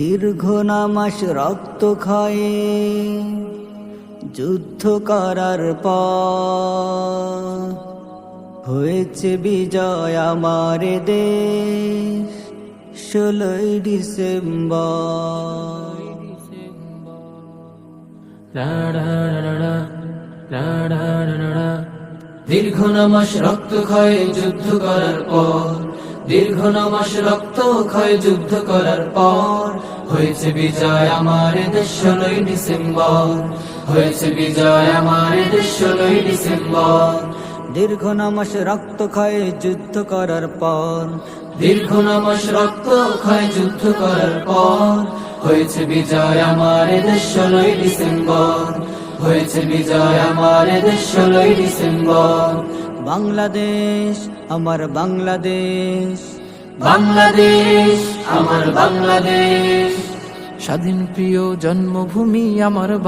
দীর্ঘ নামাস রক্ত খায়ে। যুদ্ধ করার পর হয়েছে বিজয় আমার দেশ। ষোলোই ডিসেম্বর। দীর্ঘ নামাস রক্ত ক্ষয় যুদ্ধ করার পর দীর্ঘ নমাস রক্ত ক্ষয় যুদ্ধ করার পর হয়েছে বিজয় আমার দেশ ষোলোই ডিসেম্বর। হয়েছে বিজয় আমার দেশ ষোলোই ডিসেম্বর। দীর্ঘ নামাস রক্ত খায়ে যুদ্ধ করার পর, দীর্ঘ নমাস রক্ত ক্ষয় যুদ্ধ করার পর হয়েছে বিজয় আমার দেশ ষোলোই ডিসেম্বর। হয়েছে বিজয় আমার দেশ ষোলোই ডিসেম্বর। বাংলাদেশ আমার বাংলাদেশ। বাংলাদেশ আমার বাংলাদেশ। স্বাধীন প্রিয় জন্মভূমি আমার